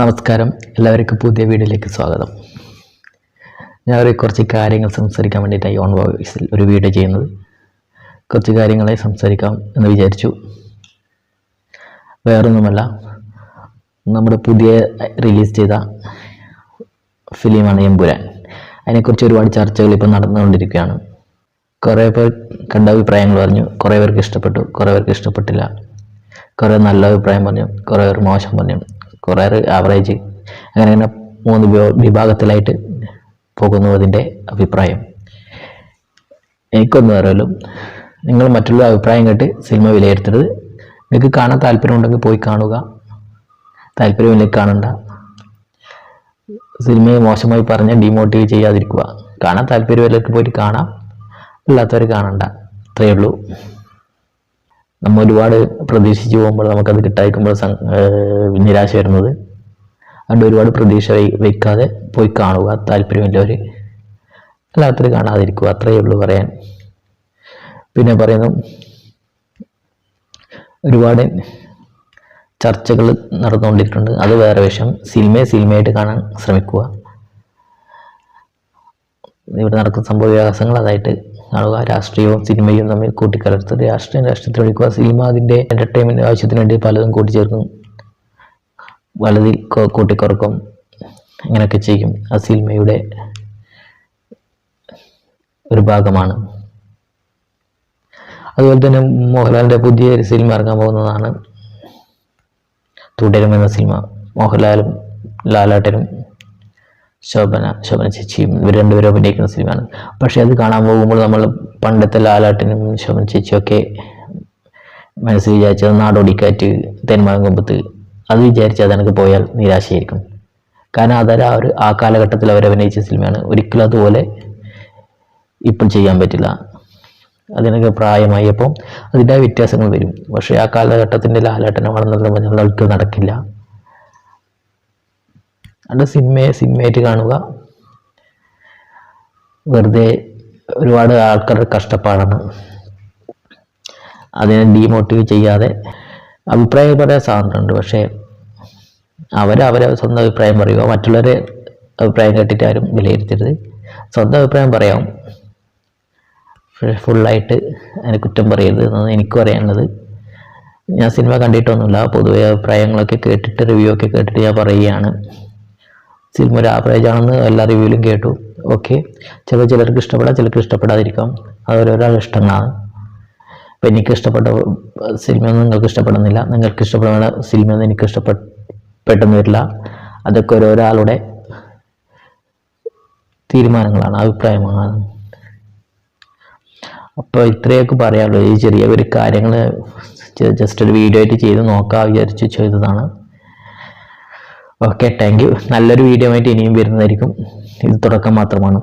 നമസ്കാരം. എല്ലാവർക്കും പുതിയ വീഡിയോയിലേക്ക് സ്വാഗതം. ഞാൻ ഒരു കുറച്ച് കാര്യങ്ങൾ സംസാരിക്കാൻ വേണ്ടിയിട്ടാണ് ഓൺ വോയിസിൽ ഒരു വീഡിയോ ചെയ്യുന്നത്. കുറച്ച് കാര്യങ്ങളെ സംസാരിക്കാം എന്ന് വിചാരിച്ചു. വേറൊന്നുമല്ല നമ്മുടെ പുതിയ റിലീസ് ചെയ്ത ഫിലിമാണ് എമ്പുരാൻ. അതിനെക്കുറിച്ച് ഒരുപാട് ചർച്ചകൾ ഇപ്പോൾ നടന്നുകൊണ്ടിരിക്കുകയാണ്. കുറേ പേർ കണ്ട അഭിപ്രായങ്ങൾ പറഞ്ഞു. കുറേ പേർക്ക് ഇഷ്ടപ്പെട്ടു. കുറേ പേർക്ക് ഇഷ്ടപ്പെട്ടില്ല. കുറേ നല്ല അഭിപ്രായം പറഞ്ഞു. കുറേ പേർ മോശം പറഞ്ഞു. കുറേ ആവറേജ് അങ്ങനെ അങ്ങനെ മൂന്ന് വിഭ- വിഭാഗത്തിലായിട്ട് പോകുന്നു അതിന്റെ അഭിപ്രായം. എനിക്കൊന്നും അറിയാലും നിങ്ങൾ മറ്റുള്ള അഭിപ്രായം കേട്ട് സിനിമ വിലയിരുത്തരുത്. നിങ്ങൾക്ക് കാണാൻ താല്പര്യമുണ്ടെങ്കിൽ പോയി കാണുക. താല്പര്യമില്ലെങ്കിൽ കാണണ്ട. സിനിമയെ മോശമായി പറഞ്ഞ് ഡിമോട്ടിവേറ്റ് ചെയ്യാതിരിക്കുക. കാണാൻ താല്പര്യമുള്ളവർക്ക് പോയിട്ട് കാണാം. അല്ലാത്തവർ കാണണ്ട. അത്രയേ ഉള്ളൂ. നമ്മൾ ഒരുപാട് പ്രതീക്ഷിച്ച് പോകുമ്പോൾ നമുക്കത് ഏർ നിരാശ വരുന്നത്. അതുകൊണ്ട് ഒരുപാട് പ്രതീക്ഷ വയ്ക്കാതെ പോയി കാണുക. താല്പര്യമില്ലവർ അല്ലാത്തവർ കാണാതിരിക്കുക. അത്രയേ ഉള്ളൂ പറയാൻ. പിന്നെ പറയുന്നു ഒരുപാട് ചർച്ചകൾ നടന്നുകൊണ്ടിരിക്കുന്നുണ്ട് അത് വേറെ വിഷയം. സിനിമയെ സിനിമയായിട്ട് കാണാൻ ശ്രമിക്കുക. ഇവിടെ നടക്കുന്ന സംഭവ വികാസങ്ങൾ അതായിട്ട് കാണുക രാഷ്ട്രീയവും സിനിമയും തമ്മിൽ കൂട്ടിക്കലർത്ത് രാഷ്ട്രീയം രാഷ്ട്രീയത്തിൽ ഒഴിക്കുക സിനിമ അതിന്റെ എന്റർടൈൻമെന്റ് ആവശ്യത്തിന് വേണ്ടി പലതും കൂട്ടിച്ചേർക്കും. വലതിൽ കൂട്ടിക്കുറക്കും. അങ്ങനെയൊക്കെ ചെയ്യും. ആ സിനിമയുടെ ഒരു ഭാഗമാണ്. അതുപോലെ തന്നെ മോഹൻലാലിന്റെ പുതിയ ഒരു സിനിമ ഇറങ്ങാൻ പോകുന്നതാണ്. തുടരും എന്ന സിനിമ. മോഹൻലാലും ലാലാട്ടനും ശോഭന ശോഭന ചേച്ചിയും ഇവർ രണ്ടുപേരും അഭിനയിക്കുന്ന സിനിമയാണ്. പക്ഷേ അത് കാണാൻ പോകുമ്പോൾ നമ്മൾ പണ്ടത്തെ ലാലാട്ടിനും ശോഭന ചേച്ചിയും ഒക്കെ മനസ്സിൽ വിചാരിച്ചത് നാടോടിക്കാറ്റ് തെന്മാങ്കൊമ്പത്ത് അത് വിചാരിച്ച് അതെനിക്ക് പോയാൽ നിരാശയായിരിക്കും. കാരണം അതൊരു ആ ഒരു ആ കാലഘട്ടത്തിൽ അവർ അഭിനയിച്ച സിനിമയാണ്. ഒരിക്കലും അതുപോലെ ഇപ്പം ചെയ്യാൻ പറ്റില്ല. അതിനൊക്കെ പ്രായമായപ്പോൾ അതിന്റെ വ്യത്യാസങ്ങൾ വരും. പക്ഷേ ആ കാലഘട്ടത്തിന്റെ ലാലാട്ടനെ വളർന്നത് നമ്മൾക്ക് നടക്കില്ല. അതുകൊണ്ട് സിനിമയെ സിനിമയായിട്ട് കാണുക. വെറുതെ ഒരുപാട് ആൾക്കാർ കഷ്ടപ്പാടാണ്. അതിനെ ഡീമോട്ടിവേറ്റ് ചെയ്യാതെ അഭിപ്രായം പറയാൻ സാധനമുണ്ട് പക്ഷേ അവർ അവരെ സ്വന്തം അഭിപ്രായം പറയുക. മറ്റുള്ളവരെ അഭിപ്രായം കേട്ടിട്ട് ആരും വിലയിരുത്തരുത്. സ്വന്തം അഭിപ്രായം പറയാം. ഫുള്ളായിട്ട് അതിനെ കുറ്റം പറയരുത് എന്നാണ് എനിക്കും അറിയാനുള്ളത്. ഞാൻ സിനിമ കണ്ടിട്ടൊന്നുമില്ല. പൊതുവെ അഭിപ്രായങ്ങളൊക്കെ കേട്ടിട്ട് റിവ്യൂ ഒക്കെ കേട്ടിട്ട് ഞാൻ പറയുകയാണ്. സിനിമ ഒരു ആവറേജ് ആണെന്ന് എല്ലാ റിവ്യൂവിലും കേട്ടു. ഓക്കെ ചില ചിലർക്ക് ഇഷ്ടപ്പെടാം ചിലർക്ക് ഇഷ്ടപ്പെടാതിരിക്കാം. അത് ഓരോരാളുടെ ഇഷ്ടങ്ങളാണ്. അപ്പം എനിക്ക് ഇഷ്ടപ്പെട്ട സിനിമയൊന്നും നിങ്ങൾക്ക് ഇഷ്ടപ്പെടുന്നില്ല. നിങ്ങൾക്ക് ഇഷ്ടപ്പെടുന്ന സിനിമയൊന്നും എനിക്ക് ഇഷ്ടപ്പെട്ടെന്ന് വരില്ല. അതൊക്കെ ഓരോരാളുടെ തീരുമാനങ്ങളാണ് അഭിപ്രായമാണ് അപ്പോൾ ഇത്രയൊക്കെ പറയാനുള്ളൂ. ഈ ചെറിയ ഒരു കാര്യങ്ങൾ ജസ്റ്റ് ഒരു വീഡിയോ ആയിട്ട് ചെയ്ത് നോക്കാം വിചാരിച്ച് ചെയ്തതാണ്. ഓക്കെ താങ്ക് നല്ലൊരു വീഡിയോ ആയിട്ട് ഇനിയും വരുന്നതായിരിക്കും. ഇത് തുടക്കം മാത്രമാണ്.